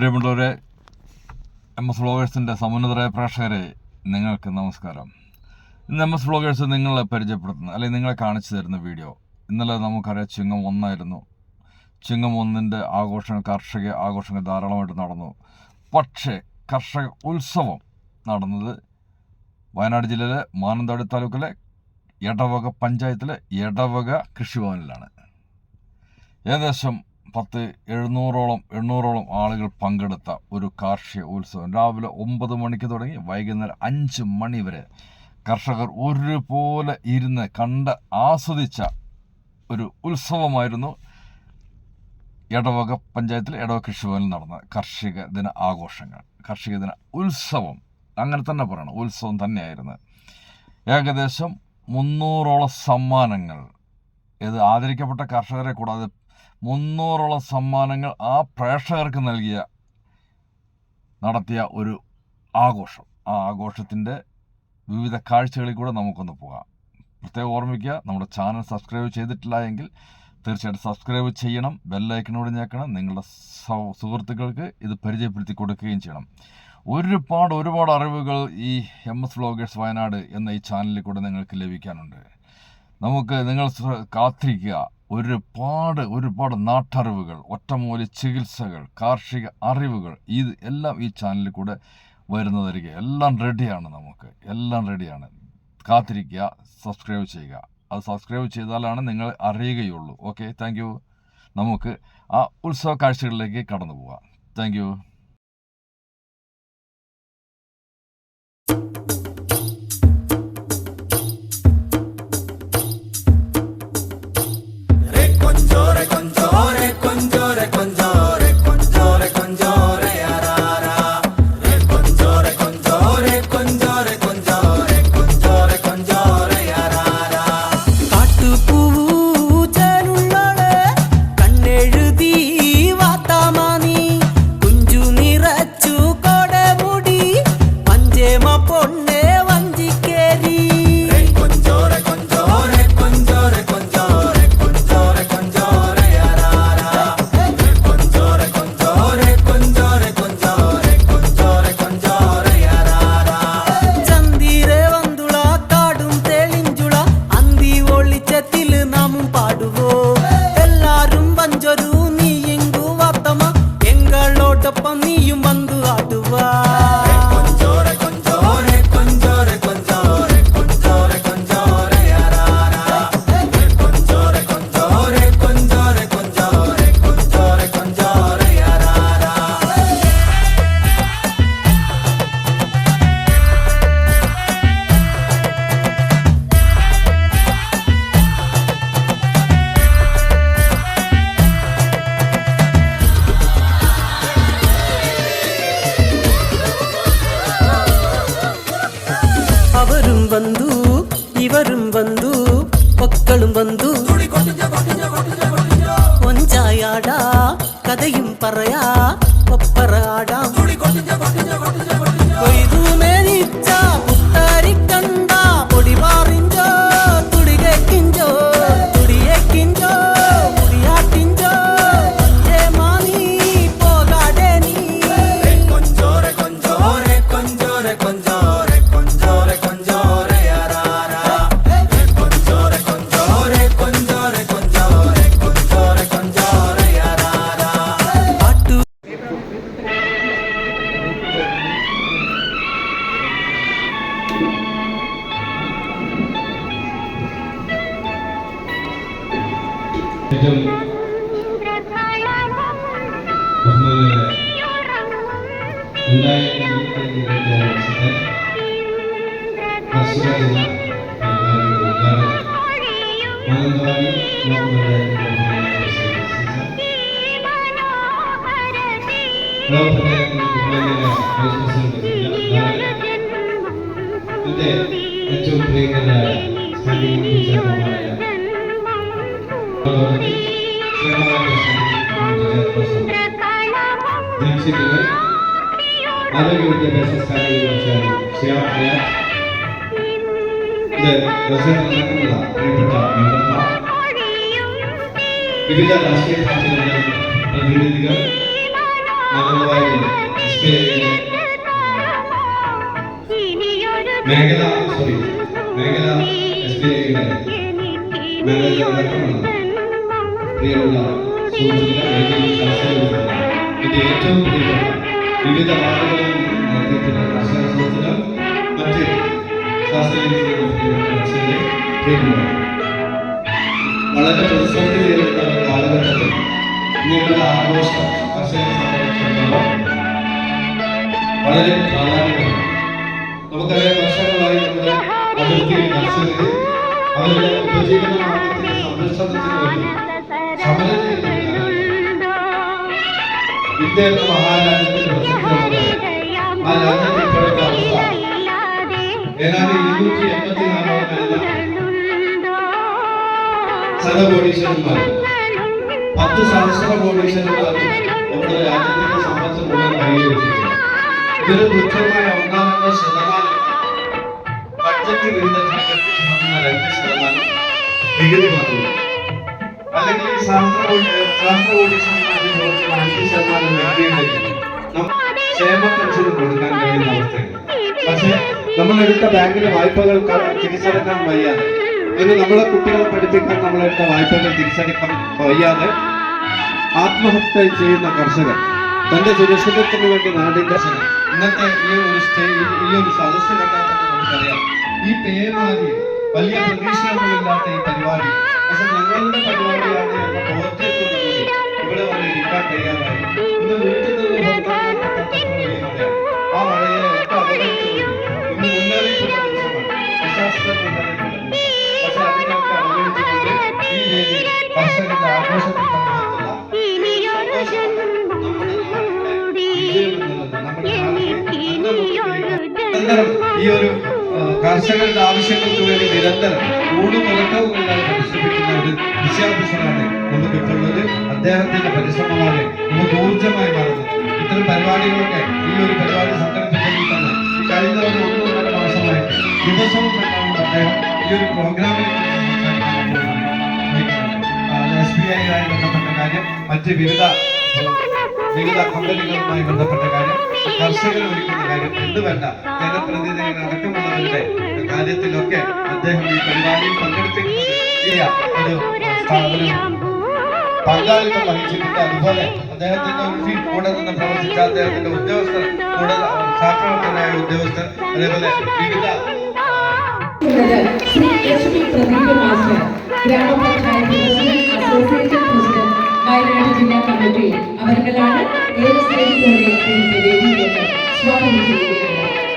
പ്രിയപ്പെട്ടവരെ M S വ്ളോഗേഴ്സിന്റെ സമുന്നതരായ പ്രേക്ഷകരെ നിങ്ങൾക്ക് നമസ്കാരം. ഇന്ന് എം എസ് വ്ളോഗേഴ്സ് നിങ്ങളെ പരിചയപ്പെടുത്തുന്ന അല്ലെങ്കിൽ നിങ്ങളെ കാണിച്ചു തരുന്ന വീഡിയോ. ഇന്നലെ നമുക്കറിയാം ചിങ്ങം ഒന്നായിരുന്നു. ചിങ്ങം ഒന്നിന്റെ ആഘോഷങ്ങൾ കർഷക ആഘോഷങ്ങൾ ധാരാളമായിട്ട് നടന്നു. പക്ഷേ കർഷക ഉത്സവം നടന്നത് വയനാട് ജില്ലയിലെ മാനന്തവാടി താലൂക്കിലെ എടവക പഞ്ചായത്തിലെ എടവക കൃഷിഭവനിലാണ്. ഏകദേശം പത്ത് എഴുന്നൂറോളം എണ്ണൂറോളം ആളുകൾ പങ്കെടുത്ത ഒരു കാർഷിക ഉത്സവം. രാവിലെ ഒമ്പത് മണിക്ക് തുടങ്ങി വൈകുന്നേരം അഞ്ച് മണി വരെ കർഷകർ ഒരുപോലെ ഇരുന്ന് കണ്ട് ആസ്വദിച്ച ഒരു ഉത്സവമായിരുന്നു എടവക പഞ്ചായത്തിൽ എടവക കൃഷിഭവനിൽ നടന്ന കാർഷിക ദിന ആഘോഷങ്ങൾ. കാർഷിക ദിന ഉത്സവം അങ്ങനെ തന്നെ പറയണം. ഉത്സവം തന്നെയായിരുന്നു. ഏകദേശം മുന്നൂറോളം സമ്മാനങ്ങൾ. ഇത് ആദരിക്കപ്പെട്ട കർഷകരെ കൂടാതെ മുന്നൂറോളം സമ്മാനങ്ങൾ ആ പ്രേക്ഷകർക്ക് നൽകിയ നടത്തിയ ഒരു ആഘോഷം. ആ ആഘോഷത്തിന്റെ വിവിധ കാഴ്ചകളിൽ കൂടെ നമുക്കൊന്ന് പോകാം. പ്രത്യേകം ഓർമ്മിക്കുക നമ്മുടെ ചാനൽ സബ്സ്ക്രൈബ് ചെയ്തിട്ടില്ല എങ്കിൽ തീർച്ചയായിട്ടും സബ്സ്ക്രൈബ് ചെയ്യണം ബെല്ലൈക്കനോട് ഞെക്കണം നിങ്ങളുടെ സുഹൃത്തുക്കൾക്ക് ഇത് പരിചയപ്പെടുത്തി കൊടുക്കുകയും ചെയ്യണം. ഒരുപാട് ഒരുപാട് അറിവുകൾ ഈ എം എസ് വ്ളോഗേഴ്സ് വയനാട് എന്ന ഈ ചാനലിൽ കൂടെ നിങ്ങൾക്ക് ലഭിക്കാനുണ്ട്. നമുക്ക് നിങ്ങൾ കാത്തിരിക്കുക. ഒരുപാട് ഒരുപാട് നാട്ടറിവുകൾ ഒറ്റമൂലി ചികിത്സകൾ കാർഷിക അറിവുകൾ ഇത് എല്ലാം ഈ ചാനലിൽ കൂടെ വരുന്നതായിരിക്കും എല്ലാം റെഡിയാണ് നമുക്ക്. എല്ലാം റെഡിയാണ് കാത്തിരിക്കുക സബ്സ്ക്രൈബ് ചെയ്യുക. അത് സബ്സ്ക്രൈബ് ചെയ്താലാണ് നിങ്ങൾ അറിയുകയുള്ളൂ. ഓക്കെ താങ്ക് നമുക്ക് ആ ഉത്സവ കാഴ്ചകളിലേക്ക് കടന്നു പോകാം താങ്ക് parrear. ഏറ്റവും പ്രിയങ്കരായ ആരോഗ്യ വിദ്യാഭ്യാസ പ്രിയപ്പെട്ട വിവിധ രാഷ്ട്രീയ പാർട്ടികളുടെ പ്രതിനിധികൾ മേഖല സോറി മേഖല എസ് ബി ഐയുടെ മാനേജർ അടക്കമുള്ള പ്രിയമുള്ള ഇത് ഏറ്റവും പ്രിയപ്പെട്ട വിവിധ വാർഡുകളിൽ നടത്തിയിട്ടുള്ള കർഷക സുഹൃത്തുക്കൾ മറ്റ് വളരെ പ്രതിസന്ധി നേരിടുന്ന കാലഘട്ടത്തിൽ ഇങ്ങനെയുള്ള ആഘോഷം കർഷക വളരെ പ്രാധാന്യമാണ് നമുക്കറിയാം വർഷങ്ങളായി നമ്മുടെ അതിർത്തിയിൽ കർഷകര് അവരുടെ ഉപജീവന മാർഗത്തിന്റെ സംരക്ഷണത്തിന് വേണ്ടി സമരം ഇന്ത്യ എന്ന മഹാരാജ്യത്തിന്റെ പ്രസക്തിയുള്ളത് ആ രാജ്യത്തെ ഇപ്പോഴത്തെ അവസ്ഥ ഏതാണ്ട് ഇരുന്നൂറ്റി എൺപത്തിനാലോളം വരുന്ന സഹകോടീശ്വരന്മാർ പത്ത് സഹസ്ര കോടീശ്വരന്മാർ നമ്മുടെ രാജ്യത്തിന്റെ സമ്പത്ത് മുഴുവൻ കൈവരിച്ചിട്ടുണ്ട് ഇതൊരു തുച്ഛമായ ഒന്നാമത്തെ ശതമാനം ബഡ്ജറ്റ് അല്ലെങ്കിൽ കൊടുക്കാൻ കഴിയുന്ന നമ്മൾ എടുത്ത ബാങ്കിലെ തിരിച്ചടക്കാൻ വയ്യാതെ നമ്മളെ കുട്ടികളെ പഠിപ്പിക്കാൻ നമ്മളെടുത്ത വായ്പകൾ തിരിച്ചടക്കാൻ വയ്യാതെ ആത്മഹത്യ ചെയ്യുന്ന കർഷകർ തന്റെ സുരക്ഷിതത്വത്തിന് വേണ്ടി നാടിന്റെ ഇന്നത്തെ ഈ ഒരു സ്റ്റേജ് ഈ ഒരു സദസ്സ് നമുക്കറിയാം. ഈ പേമാരി വലിയ പ്രതീക്ഷയൊന്നുമില്ലാത്ത ഈ പരിപാടി. പക്ഷെ ഞങ്ങളുടെ പരിപാടിയാണ് കർഷകരുടെ ആവശ്യങ്ങൾക്ക് വേണ്ടി നിരന്തരം ഊണും ഉറക്കവുമില്ലാതെ പരിശ്രമിക്കുന്ന ഒരു ദിശാപുരുഷനാണ് നമുക്കിപ്പോഴുള്ളത് അദ്ദേഹത്തിന്റെ പരിശ്രമമാണ്. നമുക്ക് ഊർജമായി മാറുന്നത് ഇത്തരം പരിപാടികളൊക്കെ ഈ ഒരു പരിപാടി ഈ കഴിഞ്ഞ ഒരു ഒന്നൊന്നര മാസമായിട്ട് ദിവസവും അദ്ദേഹം ഈ ഒരു പ്രോഗ്രാമിനെ എസ് ബി ഐയുമായി ബന്ധപ്പെട്ട കാര്യം മറ്റ് വിവിധ വിവിധ കമ്പനികളുമായി ബന്ധപ്പെട്ട കാര്യം കർഷകർ ഒരുക്കുന്ന കാര്യം എന്ത് വേണ്ട ജനപ്രതിനിധികൾ അടക്കമുള്ളവരുടെ കാര്യത്തിലൊക്കെ അദ്ദേഹം ഈ പരിപാടിയിൽ പങ്കെടുത്തിട്ടുണ്ട്. ഒരു സ്ഥാ- ഒരു പങ്കാളിത്തം വഹിച്ചിട്ടുണ്ട് അതുപോലെ അദ്ദേഹത്തിന്റെ ഒരു കൂടെ നിന്ന് പ്രവർത്തിച്ച അദ്ദേഹത്തിന്റെ ഉദ്യോഗസ്ഥർ കൂടെ സഹപ്രവർത്തകരായ ഉദ്യോഗസ്ഥർ അതേപോലെ വിവിധ വയനാട് ജില്ലാ കമ്മിറ്റി. അവർകളാണ് ഏത് സ്നേഹത്തോടെ സ്വാഗതം ചെയ്യുകയാണ്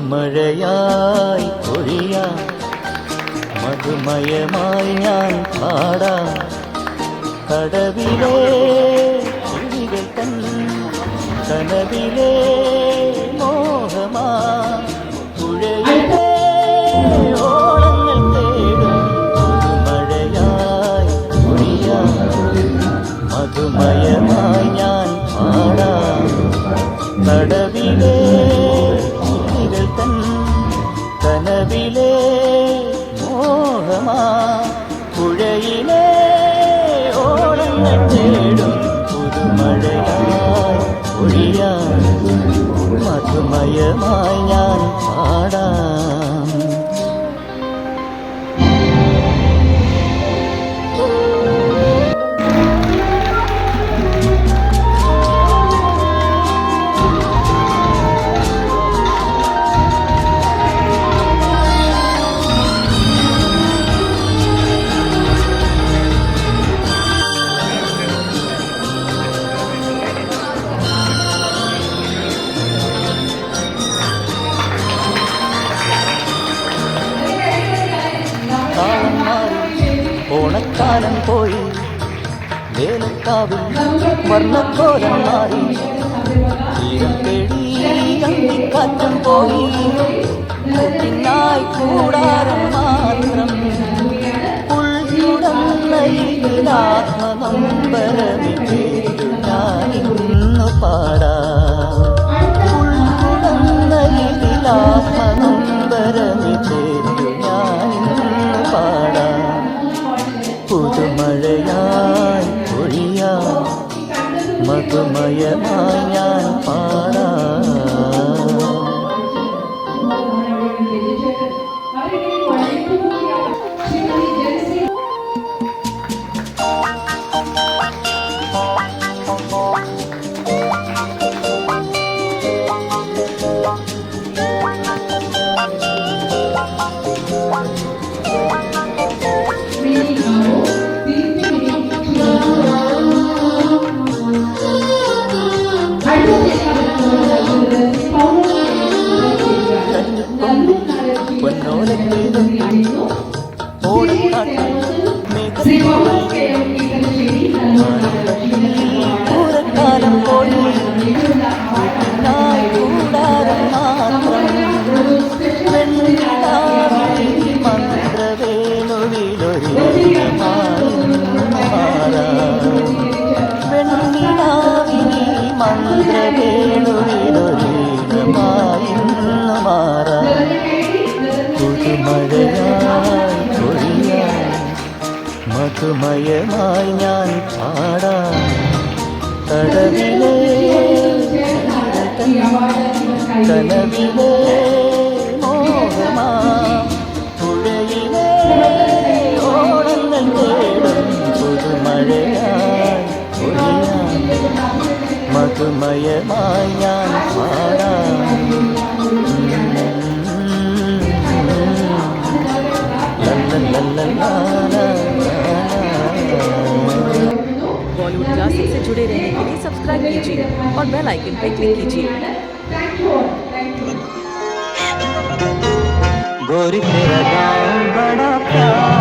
പുതുമഴയായി പൊഴിയാം മധുമയമായി ഞാൻ പാടാം. കടവിലേ കിളികൾ തൻ കനവിലെ ഞാൻ ഓണക്കാലം പോയി. വേലക്കാവിൽ വർണക്കോലം മാറി അന്തിക്കാറ്റം പോയി. കൂടാരം മാത്രം ഉൾക്കുടന്നയിലാത്മനമ്പരമിട്ടു സുമയമായി ഞാൻ പാടാ തടവിലേ മധുമയമായി ഞാൻ പാടാ la क्लासिक से जुड़े रहने के लिए सब्सक्राइब कीजिए और बेल आइकन पर क्लिक कीजिए। गोरी तेरा बड़ा प्यारा